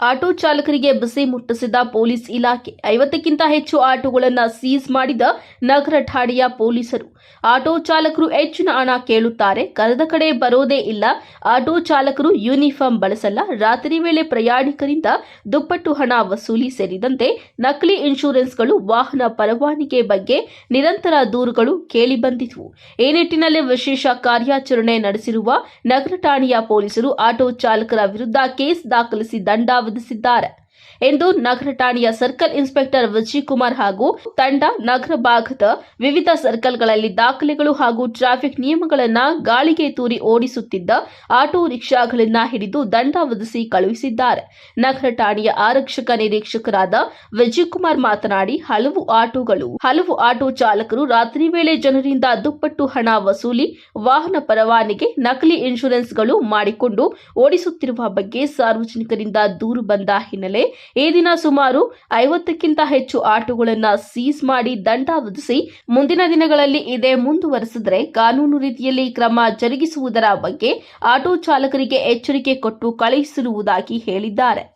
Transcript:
Auto ಚಾಲಕರಿಗೆ ಬಿಸಿ ಮುಟ್ಟಿಸಿದ police ಇಲಾಖೆ ಐವತ್ತಕ್ಕಿಂತ ಹೆಚ್ಚು ಆಟೋಗಳನ್ನು ಸೀಸ್ ಮಾಡಿದ ನಗರ ಠಾಣೆಯ ಪೊಲೀಸರು. ಆಟೋ ಚಾಲಕರು ಹೆಚ್ಚಿನ ಹಣ ಕೇಳುತ್ತಾರೆ. ಕರೆದ ಕಡೆ ಬರೋದೇ ಇಲ್ಲ. ಆಟೋ ಚಾಲಕರು ಯೂನಿಫಾರ್ಮ್ ಬಳಸಲ್ಲ. ರಾತ್ರಿ ವೇಳೆ ಪ್ರಯಾಣಿಕರಿಂದ ದುಪ್ಪಟ್ಟು ಹಣ ವಸೂಲಿ ಸೇರಿದಂತೆ ನಕಲಿ ಇನ್ಶೂರೆನ್ಸ್ಗಳು ವಾಹನ ಪರವಾನಿಗೆ ಬಗ್ಗೆ ನಿರಂತರ ದೂರುಗಳು ಕೇಳಿಬಂದಿದ್ವು. ಈ ನಿಟ್ಟಿನಲ್ಲಿ ವಿಶೇಷ ಕಾರ್ಯಾಚರಣೆ ನಡೆಸಿರುವ ನಗರ ಠಾಣೆಯ ಪೊಲೀಸರು ಆಟೋ ಚಾಲಕರ ವಿರುದ್ಧ ಕೇಸ್ ದಾಖಲಿಸಿ ದಂಡ சாவது சித்தார ಎಂದು ನಗರ ಠಾಣೆಯ ಸರ್ಕಲ್ ಇನ್ಸ್ಪೆಕ್ಟರ್ ವಿಜಯ್ ಕುಮಾರ್ ಹಾಗೂ ತಂಡ ನಗರ ಭಾಗದ ವಿವಿಧ ಸರ್ಕಲ್ಗಳಲ್ಲಿ ದಾಖಲೆಗಳು ಹಾಗೂ ಟ್ರಾಫಿಕ್ ನಿಯಮಗಳನ್ನು ಗಾಳಿಗೆ ತೂರಿ ಓಡಿಸುತ್ತಿದ್ದ ಆಟೋ ರಿಕ್ಷಾಗಳನ್ನು ಹಿಡಿದು ದಂಡ ವಿಧಿಸಿ ಕಳುಹಿಸಿದ್ದಾರೆ. ನಗರ ಠಾಣೆಯ ಆರಕ್ಷಕ ನಿರೀಕ್ಷಕರಾದ ವಿಜಯ್ ಕುಮಾರ್ ಮಾತನಾಡಿ, ಹಲವು ಆಟೋಗಳು, ಹಲವು ಆಟೋ ಚಾಲಕರು ರಾತ್ರಿ ವೇಳೆ ಜನರಿಂದ ದುಪ್ಪಟ್ಟು ಹಣ ವಸೂಲಿ ವಾಹನ ಪರವಾನಿಗೆ ನಕಲಿ ಇನ್ಶೂರೆನ್ಸ್ಗಳು ಮಾಡಿಕೊಂಡು ಓಡಿಸುತ್ತಿರುವ ಬಗ್ಗೆ ಸಾರ್ವಜನಿಕರಿಂದ ದೂರು ಬಂದ ಹಿನ್ನೆಲೆ ಈ ದಿನ ಸುಮಾರು ಐವತ್ತಕ್ಕಿಂತ ಹೆಚ್ಚು ಆಟೋಗಳನ್ನು ಸೀಸ್ ಮಾಡಿ ದಂಡ ವಿಧಿಸಿ ಮುಂದಿನ ದಿನಗಳಲ್ಲಿ ಇದೇ ಮುಂದುವರೆಸಿದರೆ ಕಾನೂನು ರೀತಿಯಲ್ಲಿ ಕ್ರಮ ಜರುಗಿಸುವುದರ ಬಗ್ಗೆ ಆಟೋ ಚಾಲಕರಿಗೆ ಎಚ್ಚರಿಕೆ ಕೊಟ್ಟು ಕಳುಹಿಸಿರುವುದಾಗಿ ಹೇಳಿದ್ದಾರೆ.